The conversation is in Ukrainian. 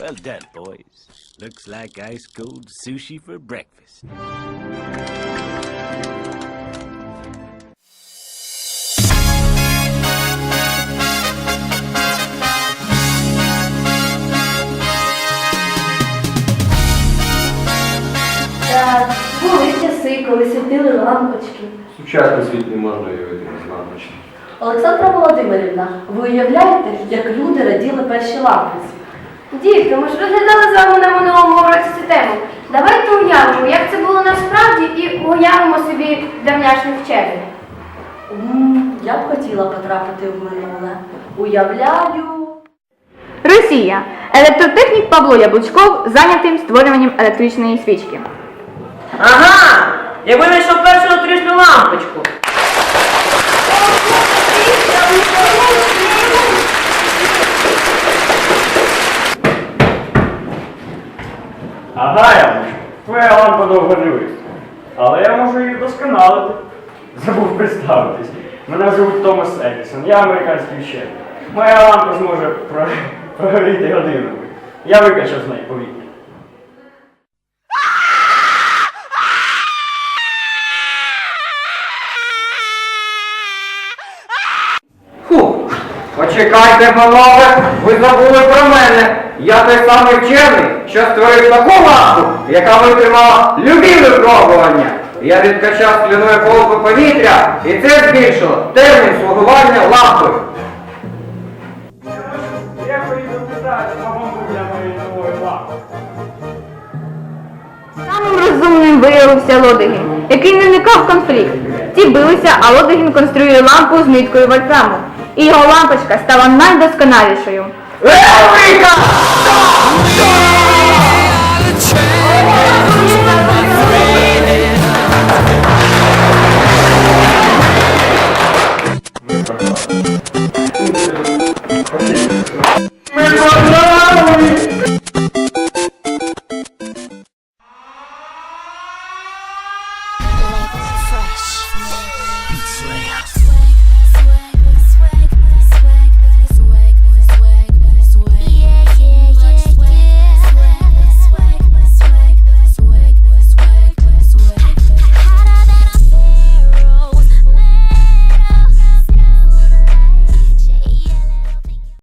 Well done, boys. Looks like ice cold sushi for breakfast. Так, були часи, коли світили лампочки. Сучасний світ не можна уявити без лампочки. Олександра Володимирівна, ви уявляєте, як люди раділи перші лампиці? Дітки, ми ж розглядали з вами на минулому році цю тему. Давайте уявимо, як це було насправді, і уявимо собі давняшних вчених. Я б хотіла потрапити в минуле. Уявляю. Росія. Електротехнік Павло Яблучков зайнятим створюванням електричної свічки. Ага! Я винайшов першу електричну лампочку. Ага, я можу. Твоя лампа довго не. Але я можу її вдосконалити. Забув представитись. Мене звуть Томас Едісон, я американський вчений. Моя лампа зможе прогоріти годинами. Я викачав з неї повітря. Фу! Почекайте, панове, ви забули про мене. Я той самий вчений, що створив таку лампу, яка витримала любі випробування. Я відкачав скляною колби повітря, і це збільшило термін слугування лампи. Я поїду питати бабунку для моєї нової лампи. Самим розумним виявився Лодигін, який не вникав конфлікт. Ті билися, а Лодигін конструює лампу з ниткою вольфраму. І його лампочка стала найдосконалішою. America! Stop! Stop!